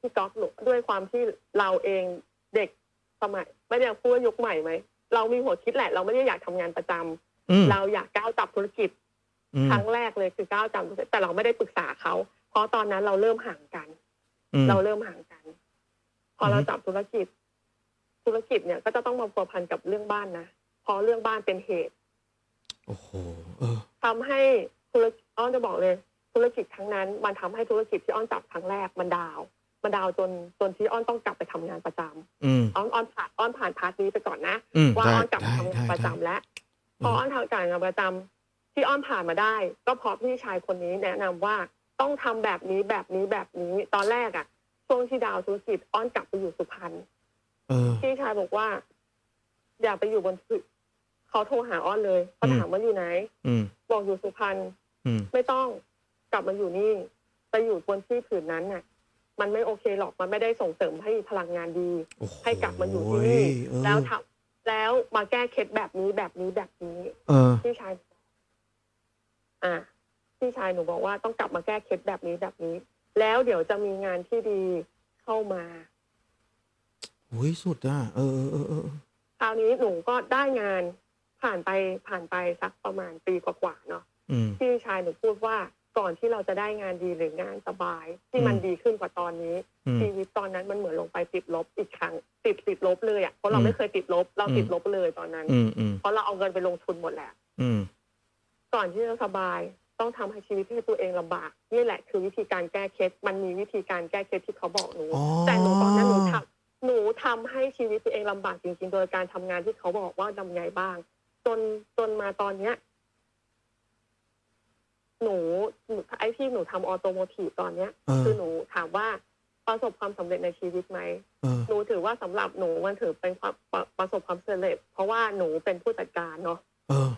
พี่ก๊อฟหนูด้วยความที่เราเองเด็กสมัยไม่ได้พูดว่ายุคใหม่ไหมเรามีหัวคิดแหละ เราไม่ได้อยากทำงานประจำอืมเราอยากก้าวจับธุรกิจอืมครั้งแรกเลยคือก้าวจับธุรกิจแต่เราไม่ได้ปรึกษาเขาเพราะตอนนั้นเราเริ่มห่างกันอืมเราเริ่มห่างกัน พอเราอือฮึจับธุรกิจ ธุรกิจเนี่ยก็จะต้องมาพัวพันกับเรื่องบ้านนะเพราะเรื่องบ้านเป็นเหตุโอ้โหเออทำให้ธุรกิจอ้อนจะบอกเลย ธุรกิจทั้งนั้น มันทำให้ธุรกิจที่อ้อนจับครั้งแรกมันดาว มันดาวจนจนที่อ้อนต้องกลับไปทำงานประจำอืมอ้อนอ้อนผ่านอ้อนผ่านพาร์ทนี้ไปก่อนนะอืมว่าได้อ้อนกลับได้มาทำงานได้ประจำได้แล้วพออ้อนทำการงานประจำที่อ้อนผ่านมาได้ ก็เพราะพี่ชายคนนี้แนะนำว่าต้องทำแบบนี้แบบนี้แบบนี้ตอนแรกอะช่วงที่ดาวธุรกิจอ้อนกลับไปอยู่สุพรรณเออพี่ชายบอกว่า อย่าไปอยู่บนพื้นเขาโทรหาอ้อนเลยเขาอืมถามว่าอยู่ไหนอืมบอกอยู่สุพรรณอืมไม่ต้องกลับมาอยู่นี่ไปอยู่บนที่ผืนนั้นน่ะ มันไม่โอเคหรอกมันไม่ได้ส่งเสริมให้พลังงานดีโอ้โหให้กลับมาอยู่ที่นี่เออแล้วทำแล้วมาแก้เคล็ดแบบนี้แบบนี้แบบนี้เออพี่ชาย อ่าพี่ชายหนูบอกว่าต้องกลับมาแก้เคล็ดแบบนี้แบบนี้ แล้วเดี๋ยวจะมีงานที่ดีเข้ามาโอ้ยสุดอะเออเออเออเออคราวนี้หนูก็ได้งานผ่านไปผ่านไปสักประมาณปีกว่าๆเนาะอืมพี่ชายหนูพูดว่า ก่อนที่เราจะได้งานดีหรืองานสบาย ที่มันอืมดีขึ้นกว่าตอนนี้อืมชีวิตตอนนั้นมันเหมือนลงไปติดลบอีกครั้งติดติดลบเลยอะเพราะเราอืมไม่เคยติดลบ เราอืมติดลบเลยตอนนั้นอืมอืมเพราะเราเอาเงินไปลงทุนหมดแหละอืมก่อนที่จะสบายต้องทำให้ชีวิตให้ตัวเองลำบากนี่แหละคือวิธีการแก้เคล็ดมันมีวิธีการแก้เคล็ดที่เขาบอกหนูอ๋อแต่หนูตอนนั้นหนูทำหนูทำให้ชีวิตตัวเองลำบากจริง ๆ โดยการทำงานที่เขาบอกว่าทำไงบ้าง จนจนมาตอนเนี้ย หนูหนูไอ้ที่หนูทำออโตโมทีฟตอนเนี้ย เออ คือหนูถามว่าประสบความสำเร็จในชีวิตไหม เออ หนูถือว่าสำหรับหนูมันถือเป็นความประประสบความสำเร็จ เพราะว่าหนูเป็นผู้จัดการเนาะเออ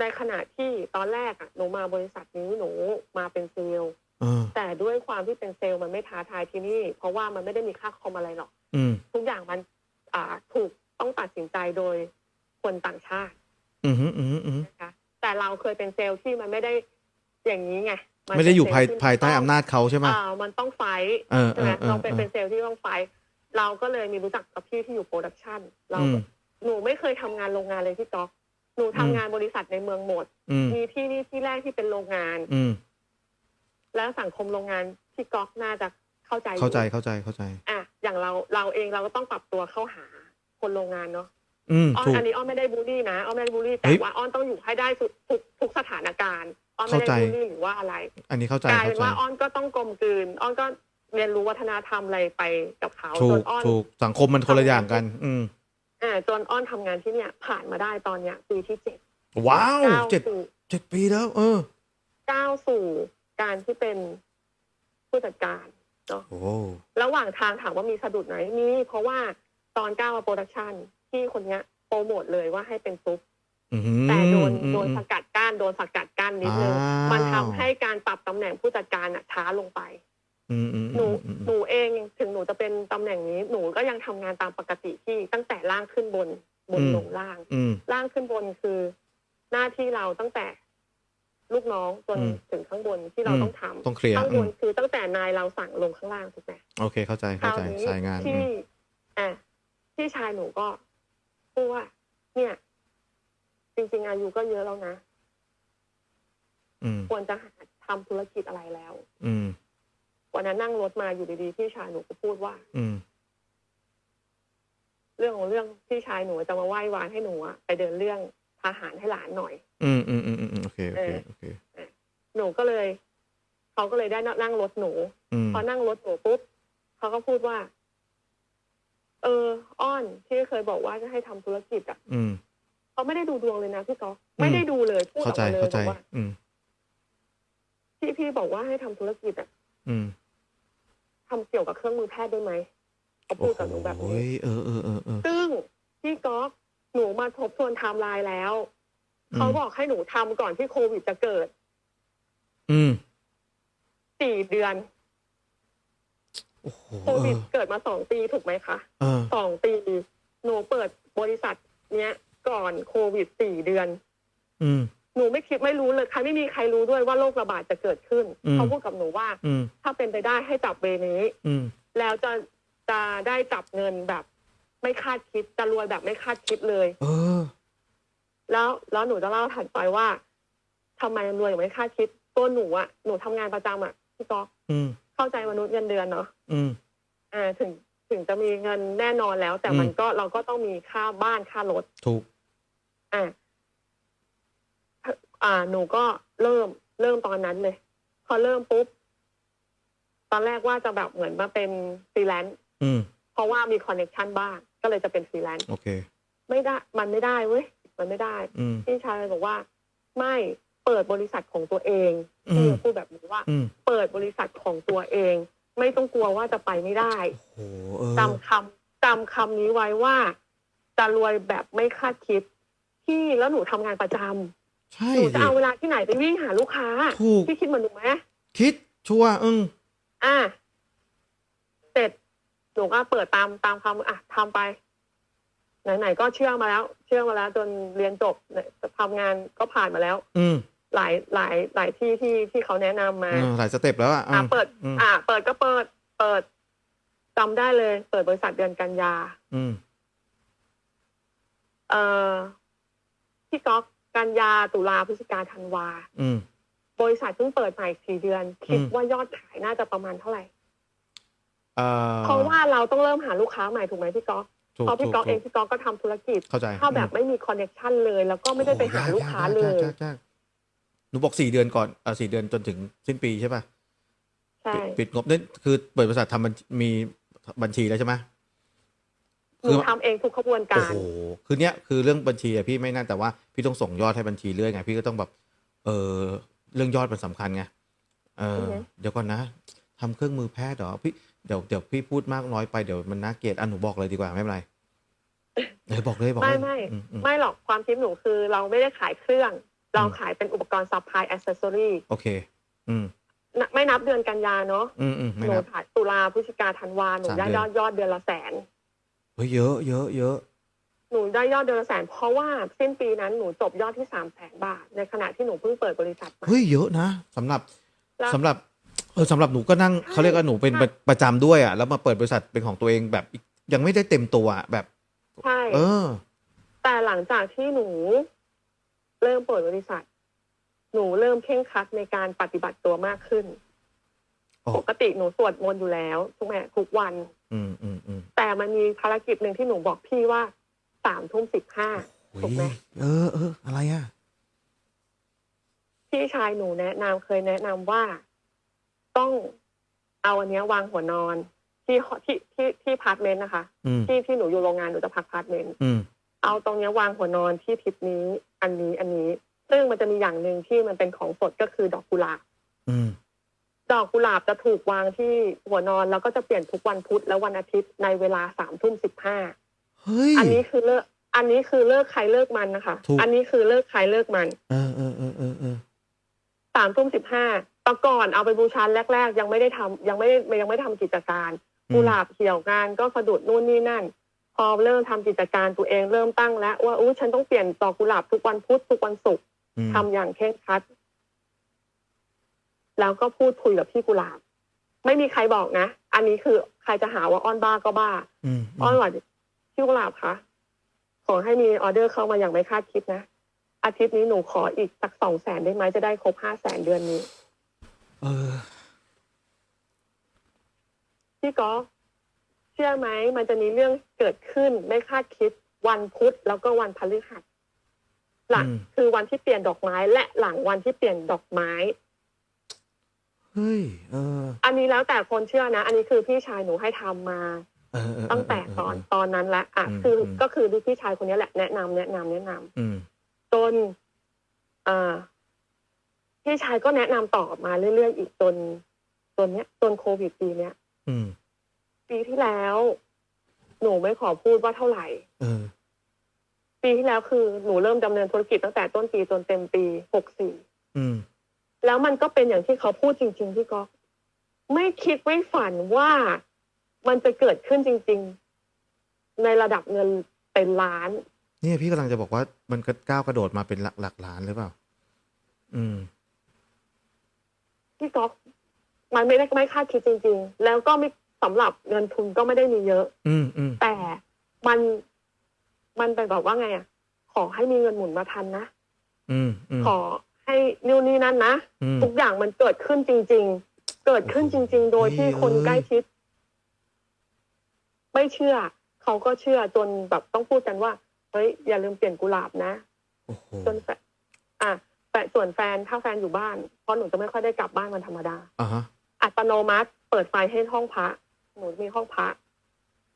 ในขณะที่ตอนแรกอะหนูมาบริษัทนี้หนูมาเป็นเซลล์เออ แต่ด้วยความที่เป็นเซลล์มันไม่ท้าทายที่นี่ เพราะว่ามันไม่ได้มีค่าคอมอะไรหรอก อืม ทุกอย่างมันอ่าถูกต้องตัดสินใจโดยคนต่างชาติ อืมอืมอืมอืมนะคะแต่เราเคยเป็นเซลล์ที่มันไม่ได้ อย่างนี้ไงนไม่ได้อยู่ภายเป็นเซลล์ที่ภายใต้อำนาจเขาใช่ไหมอ่ามันต้องไฟท์เออใช่ไหมเออเออเราเป็นเออเป็นเซลล์ที่ต้องไฟท์เราก็เลยมีรู้จักกับพี่ที่อยู่โปรดักชันเราอืม หนูไม่เคยทำงานโรงงานเลยพี่ก๊อกหนูทำอืมงานบริษัทในเมืองหมด อืม มีที่นี่ที่แรกที่เป็นโรงงาน อืม แล้วสังคมโรงงานที่ก๊อกน่าจะเข้าใจอยู่เข้าใจเข้าใจเข้าใจ อะอย่างเราเราเองเราก็ต้องปรับตัวเข้าหาคนโรงงานเนาะอืมอ้อนถูก อันนี้อ้อนไม่ได้บูลลี่นะอ้อนไม่ได้บูลลี่แต่เฮ้ย ว่าอ้อนต้องอยู่ให้ได้ทุกทุกทุกสถานการณ์ อ้อนไม่ได้เข้าใจบูลลี่หรือว่าอะไร อันนี้เข้าใจกลายเข้าเป็นใจว่าอ้อนก็ต้องกลมกลืนอ้อนก็เรียนรู้วัฒนธรรมอะไรไปกับเขาถูจกนอ้อนถูกสังคมมันคนละอย่างกัน อืมอ่าจนอ้อนทำงานที่เนี่ย ผ่านมาได้ตอนเนี้ยปีที่เจ็ดว้าวก้าวเจ็ดสู่เจ็ดปีแล้ว เออก้าวสู่การที่เป็นผู้จัดการเนาะโอ้ระหว่างทางถามว่ามีสะดุดไหนมีเพราะว่าตอนก้าวมาโปรดักชันที่คนเนี้ยโปรโมทเลยว่าให้เป็นซุปอือหือ แต่โดนอืมโดนอืมสกัดกั้นโดนสกัดกั้นนิดนึงอ้าวมันทำให้การปรับตำแหน่งผู้จัดการอะช้าลงไปอืมอืมหนูอืมหนูเองถึงหนูจะเป็นตำแหน่งนี้ หนูก็ยังทำงานตามปกติที่ตั้งแต่ล่างขึ้นบนบนลงล่างอืมล่างขึ้นบนคือ หน้าที่เราตั้งแต่ลูกน้องจนอืมถึงข้างบนที่เราอืมต้องทำต้องเคลียร์ข้างอืบมนคือตั้งแต่นายเราสั่งลงข้างล่างถูกไหมโอเคเข้าใจคเข้าราวใจนี้สายงานอืที่มอะพี่ชายหนูก็พูดว่าเนี่ย จริงๆ อายุก็เยอะแล้วนะ อืม ควรจะหาทำธุรกิจอะไรแล้ว อืม วันนั้นนั่งรถมาอยู่ดีๆพี่ชายหนูก็พูดว่า อืม เรื่องของเรื่องพี่ชายหนูจะมาไหว้วานให้หนูอะไปเดินเรื่องทหารให้หลานหน่อย อืมอืมอืมอืมโอเค โอเค โอเค หนูก็เลยเขาก็เลยได้นั่งรถหนู อืม พอนั่งรถหนูปุ๊บเขาก็พูดว่า เออ อ้อนที่เคยบอกว่าจะให้ทำธุรกิจอะอืม เขาไม่ได้ดูดวงเลยนะพี่ก๊อฟอืมไม่ได้ดูเลยพูดอเข้าอกใจมาเลยเข้าใจ บอกว่าอืม ที่พี่บอกว่าให้ทำธุรกิจอะอืมทำเกี่ยวกับเครื่องมือแพทย์ได้ไหมเขาพูดกับหนูแบบโอ้นี้ยเออเออเออเออซึ่งพี่ก๊อฟหนูมาทบทวนไทม์ไลน์แล้ว อืมเขาบอกให้หนูทำก่อนที่โควิดจะเกิดอืมสี่เดือน โอ้โหโคเอวิดอเกิดมาสองปีถูกไหมคะเออ สองปี หนูเปิดบริษัทเนี้ย ก่อนโควิดสี่เดือน อืมหนูไม่คิดไม่รู้เลยใครไม่มีใครรู้ด้วยว่าโรคระบาดจะเกิดขึ้นอืมเขาพูดกับหนูว่าอืมถ้าเป็นไปได้ให้จับเวนี้ อืมแล้วจะจะได้จับเงินแบบ ไม่คาดคิดจะรวยแบบไม่คาดคิดเลย เออ แล้วแล้วหนูจะเล่าถัดไปว่าทำไมรวยอย่างไม่คาดคิดตัวหนูอะหนูทำงานประจำอะพี่ก๊อกอืมเข้าใจมนุษย์เงินเดือนเนาะอืมอ่าถึงถึงจะมีเงินแน่นอนแล้ว แต่อืมมันก็เราก็ต้องมีค่าบ้านค่ารถถูก อ่าอ่า หนูก็เริ่มเริ่มตอนนั้นเลย พอเริ่มปุ๊บ ตอนแรกว่าจะแบบเหมือนมาเป็นฟรีแลนซ์อืม เพราะว่ามีคอนเน c ชันบ้าง ก็เลยจะเป็นฟรีแลนซ์โอเค ไม่ได้ มันไม่ได้เว้ย มันไม่ได้ อืม พี่ชายเลยบอกว่า ไม่เปิดบริษัทของตัวเองอืม พี่พูดแบบนี้ว่า อืมเปิดบริษัทของตัวเอง ไม่ต้องกลัวว่าจะไปไม่ได้โอ้โหเออจำคำจำคำนี้ไว้ว่า จะรวยแบบไม่คาดคิด พี่แล้วหนูทำงานประจำใช่หนูสิจะเอาเวลาที่ไหนไปวิ่งหาลูกค้าถูกพี่คิดเหมือนหนูไหมคิดชัวร์อืมอะเสร็จหนูก็เปิดตามตามคำอะทำไป ไหนๆก็เชื่อมาแล้ว เชื่อมาแล้ว จนเรียนจบเนี่ยทำงานก็ผ่านมาแล้ว อืมหลายหลายหลายที่ที่ที่เขาแนะนำมาเออหลายสเต็ปแล้วอะอะเปิดอืมอะเปิดก็เปิด เปิดจำได้เลย เปิดบริษัทเดือนกันยา อืม เอ่อ พี่ก๊อกกันยาตุลาพฤศจิกาธันวาอืม บริษัทเพิ่งเปิดใหม่สี่เดือน คิดอืม ว่ายอดขายน่าจะประมาณเท่าไหร่ เอ่อเพราะว่าเราต้องเริ่มหาลูกค้าใหม่ถูกไหมพี่ก๊อกถูกเพราะพี่ก๊อกถูเองพี่ก๊อกก็ทำธุรกิจ เข้าใจถ้าแบบไม่มีคอนเน c ชันเลย แล้วก็ไม่ได้ไปหาลูกค้าเลยกกกกหนูบอกสี่เดือนก่อนเออสี่เดือนจนถึงสิ้นปีใช่ป่ะใช่ ปิดปิดงบนี่คือเปิดบริษัททำบัญมีบัญชีแล้วใช่ไหม หนูทำเองทุกขบวนโอ้การโหคือเนี้ยคือเรื่องบัญชีอะพี่ไม่นั่นแต่ว่าพี่ต้องส่งยอดให้บัญชีเรื่อยไงพี่ก็ต้องแบบ เออเรื่องยอดมันสำคัญไงเอออเดี๋ยวก่อนนะทำเครื่องมือแพทย์เหรอพี่เดี๋ยวเดี๋ยวพี่พูดมากน้อยไปเดี๋ยวมันน่าเกลียดอันหนูบอกเลยดีกว่าไม่เป็นไรเออบอกเลยบอกเลไม่ยไม่อือืมไม่หรอกความคิดหนูคือเราไม่ได้ขายเครื่อง เราขายเป็นอุปกรณ์ซัพพลายแอ c เซสซอรี่โอเค อืมไม่นับเดือนกันยาเนาะอืมอืมไม่หนูนับ ขายตุลาพฤศจิกาธันวาหนูสามได้เดืยออนดยอดเดือนละแสน เฮ้ยเยอะเยอะเยอะหนูได้ยอดเดือนละแสน เพราะว่าสิ้นปีนั้นหนูจบยอดที่สามแสนบาท ในขณะที่หนูเพิ่งเปิดบริษัทมา เฮ้ยเยอะนะสำหรับแล้ว สำหรับเออสำหรับหนูก็นั่งเขาเรียกว่าหนูเป็นใช่ประประจำด้วยอะแล้วมาเปิดบริษัทเป็นของตัวเองแบบอีกยังไม่ได้เต็มตัวอะแบบ ใช่ เออ แต่หลังจากที่หนูเริ่มเปิดบริษัท หนูเริ่มเข่งครัดในการปฏิบัติตัวมากขึ้น อ๋อ ปกติหนูสวดมนต์อยู่แล้วทุกแม่ทุกวัน อืมอืมอืมแต่มันมีภารกิจหนึ่งที่หนูบอกพี่ว่าสามทุ่มสิบห้าอุ๊ยถูกไหมเออเอออะไรอะ พี่ชายหนูแนะนำเคยแนะนำว่าต้องเอาอันเนี้ยวางหัวนอนที่ที่ที่ที่พาร์ทเมนต์นะคะอืมที่ที่หนูอยู่โรงงานหนูจะพักพาร์ทเมนต์อืมเอาตรงเนี้ยวางหัวนอนที่ทิศนี้ อันนี้อันนี้ ซึ่งมันจะมีอย่างหนึ่งที่มันเป็นของสดก็คือดอกกุหลาบอืม ดอกกุหลาบจะถูกวางที่หัวนอนแล้วก็จะเปลี่ยนทุกวันพุธและวันอาทิตย์ในเวลาสามทุ่มสิบห้าเฮ้ย อันนี้คือเลิก อันนี้คือเลิกใครเลิกมันนะคะ ถูก อันนี้คือเลิกใครเลิกมันเออเออเออเออเออสามทุ่มสิบห้าตะก่อนเอาไปบูชาแรก ๆ ยังไม่ได้ทำยังไม่ได้ยังไม่ทำกิจการอืมกุหลาบเขียวงานก็สะดุดนู่นนี่นั่น พอเริ่มทำกิจการตัวเองเริ่มตั้งแล้วว่าอู้ฉันต้องเปลี่ยนดอกกุหลาบทุกวันพุธทุกวันศุกร์อืมทำอย่างเคร่งครัด แล้วก็พูดคุยกับพี่กุหลาบ ไม่มีใครบอกนะ อันนี้คือใครจะหาว่าอ้อนบ้าก็บ้าอืมอ้อนว่าพี่กุหลาบคะขอให้มีออเดอร์เข้ามาอย่างไม่คาดคิดนะ อาทิตย์นี้หนูขออีกสักสองแสนได้ไหมจะได้ครบห้าแสนเดือนนี้ เออ พี่ก๊อฟเชื่อไหมมันจะมีเรื่องเกิดขึ้นไม่คาดคิดวันพุธแล้วก็วันพฤหัสหลังอืมคือวันที่เปลี่ยนดอกไม้ และหลังวันที่เปลี่ยนดอกไม้ เฮ้ยเออ อันนี้แล้วแต่คนเชื่อนะ อันนี้คือพี่ชายหนูให้ทำมาเออเออตั้งแต่ตอนตอนนั้นและอะอืมคืออมก็คือพี่ชายคนนี้แหละแนะนำแนะนำแนะนำอืมจนอ่าพี่ชายก็แนะนำต่อมาเรื่อยๆอีกจนจนเนี้ยจนโควิดปีเนี้ยอืมปีที่แล้ว หนูไม่ขอพูดว่าเท่าไหร่เออปีที่แล้วคือหนูเริ่มดำเนินธุรกิจตั้งแต่ต้นปีจนเต็มปีหกสี่อืม แล้วมันก็เป็นอย่างที่เขาพูดจริงๆพี่ก๊อกไม่คิดไม่ฝันว่ามันจะเกิดขึ้นจริง ๆ ในระดับเงินเป็นล้าน เนี่ยพี่กำลังจะบอกว่ามันก็ก้าวกระโดดมาเป็นหลักหลักล้านหรือเปล่า อืมพี่ก๊อกมันไม่ได้ไม่คาดคิดจริง ๆ แล้วก็ไม่สำหรับเงินทุนก็ไม่ได้มีเยอะ อืมอืมแต่มันมันเป็นแบบว่าไงอะ ขอให้มีเงินหมุนมาทันนะ อืมอืมขอ ให้นู่นนี่นั่นนะ อืม ทุกอย่างมันเกิดขึ้นจริง ๆ เกิดขึ้นจริง ๆ โดยที่คนเอ้ยใกล้ชิด ไม่เชื่อ เขาก็เชื่อจนแบบต้องพูดกันว่าเฮ้ยอย่าลืมเปลี่ยนกุหลาบนะ โอ้โหจนแฟนอะแต่ส่วนแฟนถ้าแฟนอยู่บ้าน เพราะหนูจะไม่ค่อยได้กลับบ้านวันธรรมดา อ่าฮะ อัตโนมัติเปิดไฟให้ห้องพระหนูมีห้องพระ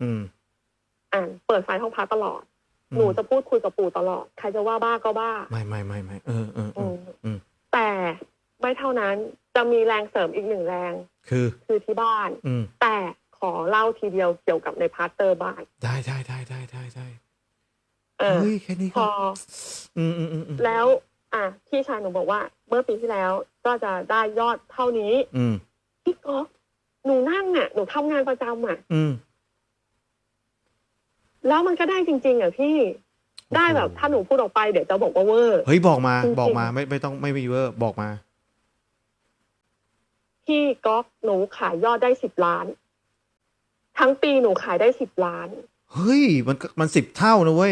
อืมอ่านเปิดไฟห้องพระตลอด อืมหนูจะพูดคุยกับปู่ตลอด ใครจะว่าบ้าก็บ้า ไม่ไม่ไม่ไม่เออเออเออือมอืมแต่ไม่ เท่านั้นจะมีแรงเสริมอีกหนึ่งแรง คือ คือที่บ้าน อืม แต่ขอเล่าทีเดียวเกี่ยวกับในพาร์ทเตอร์บ้านได้ได้ได้ได้ได้ได้เออ เฮ้ยแค่นี้พก็ออืมอืมอืมอืมแล้ว อะพี่ชายหนูบอกว่า เมื่อปีที่แล้วก็จะได้ยอดเท่านี้อืมพี่ก๊อฟหนูนั่งอะหนูทำงานประจำอะ อืม แล้วมันก็ได้จริง ๆอะพี่ได้แบบถ้าหนูพูดออกไปเดี๋ยวจะบอกว่าเวอร์ เฮ้ยบอกมาจริงๆ บอกมาไม่ไม่ต้องไม่มีเวอร์บอกมา พี่ก๊อฟหนูขายยอดได้สิบล้าน ทั้งปีหนูขายได้สิบล้าน เฮ้ย มันก็มันสิบเท่านะเว้ย